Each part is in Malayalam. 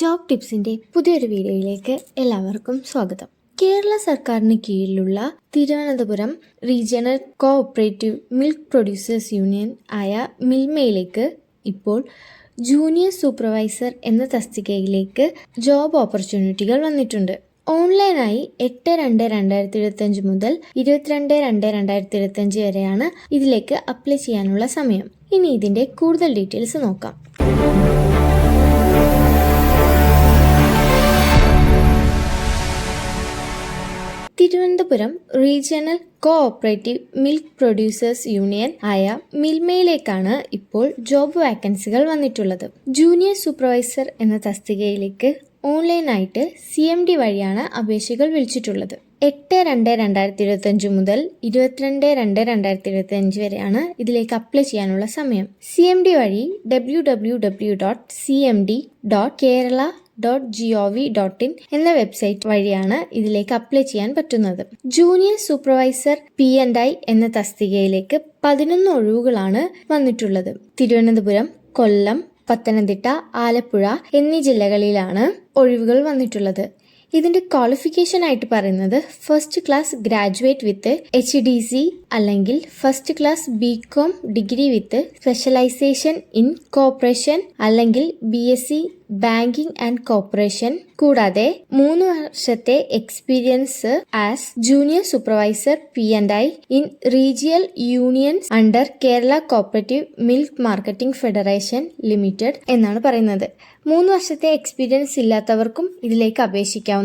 ജോബ് ടിപ്സിന്റെ പുതിയൊരു വീഡിയോയിലേക്ക് എല്ലാവർക്കും സ്വാഗതം. കേരള സർക്കാരിന് കീഴിലുള്ള Thiruvananthapuram regional cooperative milk producers union ആയ മിൽമയിലേക്ക് ഇപ്പോൾ ജൂനിയർ സൂപ്പർവൈസർ എന്ന തസ്തികയിലേക്ക് ജോബ് ഓപ്പർച്യൂണിറ്റികൾ വന്നിട്ടുണ്ട്. ഓൺലൈനായി എട്ട് രണ്ട് രണ്ടായിരത്തി ഇരുപത്തഞ്ച് മുതൽ ഇരുപത്തിരണ്ട് രണ്ട് രണ്ടായിരത്തി ഇരുപത്തഞ്ച് വരെയാണ് ഇതിലേക്ക് അപ്ലൈ ചെയ്യാനുള്ള സമയം. ഇനി ഇതിന്റെ കൂടുതൽ ഡീറ്റെയിൽസ് നോക്കാം. Thiruvananthapuram regional cooperative milk producers union ആയ മിൽമയിലേക്കാണ് ഇപ്പോൾ ജോബ് വാക്കൻസികൾ വന്നിട്ടുള്ളത്. ജൂനിയർ സൂപ്പർവൈസർ എന്ന തസ്തികയിലേക്ക് ഓൺലൈനായിട്ട് സി എം ഡി വഴിയാണ് അപേക്ഷകൾ വിളിച്ചിട്ടുള്ളത്. എട്ട് രണ്ട് രണ്ടായിരത്തി ഇരുപത്തഞ്ച് മുതൽ ഇരുപത്തിരണ്ട് രണ്ട് രണ്ടായിരത്തി ഇരുപത്തി അഞ്ച് വരെയാണ് ഇതിലേക്ക് അപ്ലൈ ചെയ്യാനുള്ള സമയം. സി എം ഡി വഴി W W W dot C M D dot Kerala dot G O V dot in എന്ന വെബ്സൈറ്റ് വഴിയാണ് ഇതിലേക്ക് അപ്ലൈ ചെയ്യാൻ പറ്റുന്നത്. Junior supervisor P and I എന്ന തസ്തികയിലേക്ക് പതിനൊന്ന് ഒഴിവുകളാണ് വന്നിട്ടുള്ളത്. തിരുവനന്തപുരം കൊല്ലം പത്തനംതിട്ട ആലപ്പുഴ എന്നീ ജില്ലകളിലാണ് ഒഴിവുകൾ വന്നിട്ടുള്ളത്. ഇതിന്റെ ക്വാളിഫിക്കേഷൻ ആയിട്ട് പറയുന്നത് first class graduate with H D C അല്ലെങ്കിൽ first class B com degree with specialisation in cooperation അല്ലെങ്കിൽ B S C banking and cooperation കൂടാതെ മൂന്ന് വർഷത്തെ experience as junior supervisor P and I in regional unions under Kerala cooperative milk marketing federation limited എന്നാണ് പറയുന്നത്. മൂന്ന് വർഷത്തെ എക്സ്പീരിയൻസ് ഇല്ലാത്തവർക്കും ഇതിലേക്ക് അപേക്ഷിക്കാവുന്നതാണ്.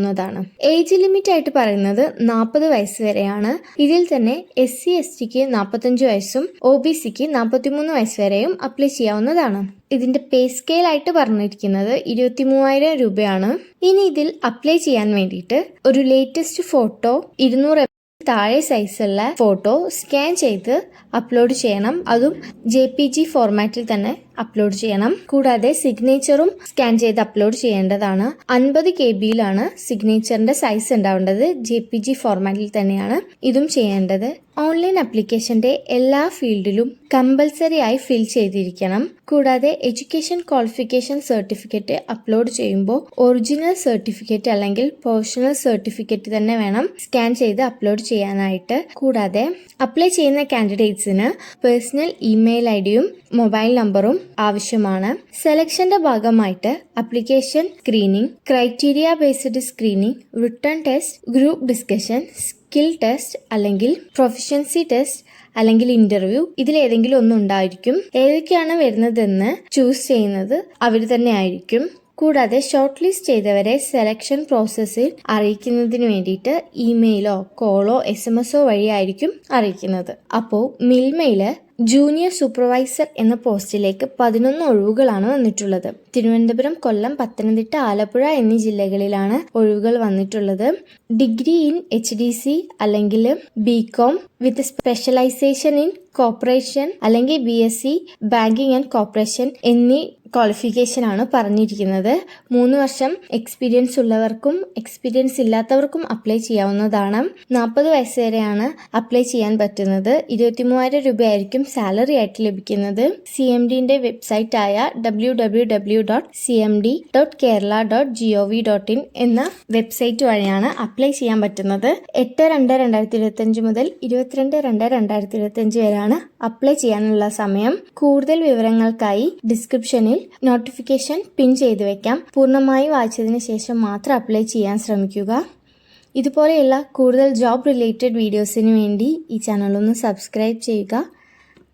ഏജ് ലിമിറ്റ് ആയിട്ട് പറയുന്നത് നാൽപ്പത് വയസ്സ് വരെയാണ്. ഇതിൽ തന്നെ എസ് സി എസ് ടിക്ക് നാൽപ്പത്തഞ്ച് വയസ്സും ഒ ബി സിക്ക് നാൽപ്പത്തിമൂന്ന് വയസ്സ് വരെയും അപ്ലൈ ചെയ്യാവുന്നതാണ്. ഇതിന്റെ പേ സ്കെയിൽ ആയിട്ട് പറഞ്ഞിരിക്കുന്നത് ഇരുപത്തി മൂവായിരം രൂപയാണ്. ഇനി ഇതിൽ അപ്ലൈ ചെയ്യാൻ വേണ്ടിയിട്ട് ഒരു ലേറ്റസ്റ്റ് ഫോട്ടോ ഇരുന്നൂറ് താഴെ സൈസുള്ള ഫോട്ടോ സ്കാൻ ചെയ്ത് അപ്ലോഡ് ചെയ്യണം. അതും ജെ പി ജി ഫോർമാറ്റിൽ തന്നെ അപ്ലോഡ് ചെയ്യണം. കൂടാതെ സിഗ്നേച്ചറും സ്കാൻ ചെയ്ത് അപ്ലോഡ് ചെയ്യേണ്ടതാണ്. അൻപത് കെ ബിയിലാണ് സിഗ്നേച്ചറിന്റെ സൈസ് ഉണ്ടാവേണ്ടത്. ജെ പി ജി ഫോർമാറ്റിൽ തന്നെയാണ് ഇതും ചെയ്യേണ്ടത്. ഓൺലൈൻ അപ്ലിക്കേഷന്റെ എല്ലാ ഫീൽഡിലും കമ്പൽസറി ആയി ഫിൽ ചെയ്തിരിക്കണം. കൂടാതെ എഡ്യൂക്കേഷൻ ക്വാളിഫിക്കേഷൻ സർട്ടിഫിക്കറ്റ് അപ്ലോഡ് ചെയ്യുമ്പോൾ ഒറിജിനൽ സർട്ടിഫിക്കറ്റ് അല്ലെങ്കിൽ പ്രൊഫഷണൽ സർട്ടിഫിക്കറ്റ് തന്നെ വേണം സ്കാൻ ചെയ്ത് അപ്ലോഡ് ചെയ്യാനായിട്ട്. കൂടാതെ അപ്ലൈ ചെയ്യുന്ന കാൻഡിഡേറ്റ്സിന് പേഴ്സണൽ ഇമെയിൽ ഐ ഡിയും മൊബൈൽ നമ്പറും ആവശ്യമാണ്. സെലക്ഷന്റെ ഭാഗമായിട്ട് application screening criteria based screening written test group discussion skill test അല്ലെങ്കിൽ പ്രൊഫഷൻസി ടെസ്റ്റ് അല്ലെങ്കിൽ ഇന്റർവ്യൂ ഇതിലേതെങ്കിലും ഒന്നും ഉണ്ടായിരിക്കും. ഏതൊക്കെയാണ് വരുന്നതെന്ന് ചൂസ് ചെയ്യുന്നത് അവർ തന്നെ ആയിരിക്കും. കൂടാതെ ഷോർട്ട് ലിസ്റ്റ് ചെയ്തവരെ സെലക്ഷൻ പ്രോസസ്സിൽ അറിയിക്കുന്നതിന് വേണ്ടിയിട്ട് ഇമെയിലോ കോളോ എസ് എം എസോ വഴിയായിരിക്കും അറിയിക്കുന്നത്. അപ്പോൾ മിൽമയിൽ ജൂനിയർ സൂപ്പർവൈസർ എന്ന പോസ്റ്റിലേക്ക് പതിനൊന്ന് ഒഴിവുകളാണ് വന്നിട്ടുള്ളത്. തിരുവനന്തപുരം കൊല്ലം പത്തനംതിട്ട ആലപ്പുഴ എന്നീ ജില്ലകളിലാണ് ഒഴിവുകൾ വന്നിട്ടുള്ളത്. Degree in H D C അല്ലെങ്കിൽ B com with specialisation in corporation അല്ലെങ്കിൽ B S C banking and corporation എന്നീ ക്വാളിഫിക്കേഷൻ ആണ് പറഞ്ഞിരിക്കുന്നത്. മൂന്ന് വർഷം എക്സ്പീരിയൻസ് ഉള്ളവർക്കും എക്സ്പീരിയൻസ് ഇല്ലാത്തവർക്കും അപ്ലൈ ചെയ്യാവുന്നതാണ്. നാൽപ്പത് വയസ്സ് വരെയാണ് അപ്ലൈ ചെയ്യാൻ പറ്റുന്നത്. ഇരുപത്തി മൂവായിരം രൂപയായിരിക്കും സാലറി ആയിട്ട് ലഭിക്കുന്നത് സി എം ഡിന്റെ വെബ്സൈറ്റ് ആയ W W W dot C M D dot Kerala dot G O V dot in എന്ന വെബ്സൈറ്റ് വഴിയാണ് അപ്ലൈ ചെയ്യാൻ പറ്റുന്നത്. എട്ട് രണ്ട് രണ്ടായിരത്തി ഇരുപത്തി മുതൽ ഇരുപത്തിരണ്ട് രണ്ട് രണ്ടായിരത്തി ഇരുപത്തി വരെയാണ് അപ്ലൈ ചെയ്യാനുള്ള സമയം. കൂടുതൽ വിവരങ്ങൾക്കായി ഡിസ്ക്രിപ്ഷനിൽ നോട്ടിഫിക്കേഷൻ പിൻ ചെയ്തു വെക്കാം. പൂർണമായി വായിച്ചതിന് ശേഷം മാത്രം അപ്ലൈ ചെയ്യാൻ ശ്രമിക്കുക. ഇതുപോലെയുള്ള കൂടുതൽ ജോബ് റിലേറ്റഡ് വീഡിയോസിന് വേണ്ടി ഈ ചാനലൊന്ന് സബ്സ്ക്രൈബ് ചെയ്യുക.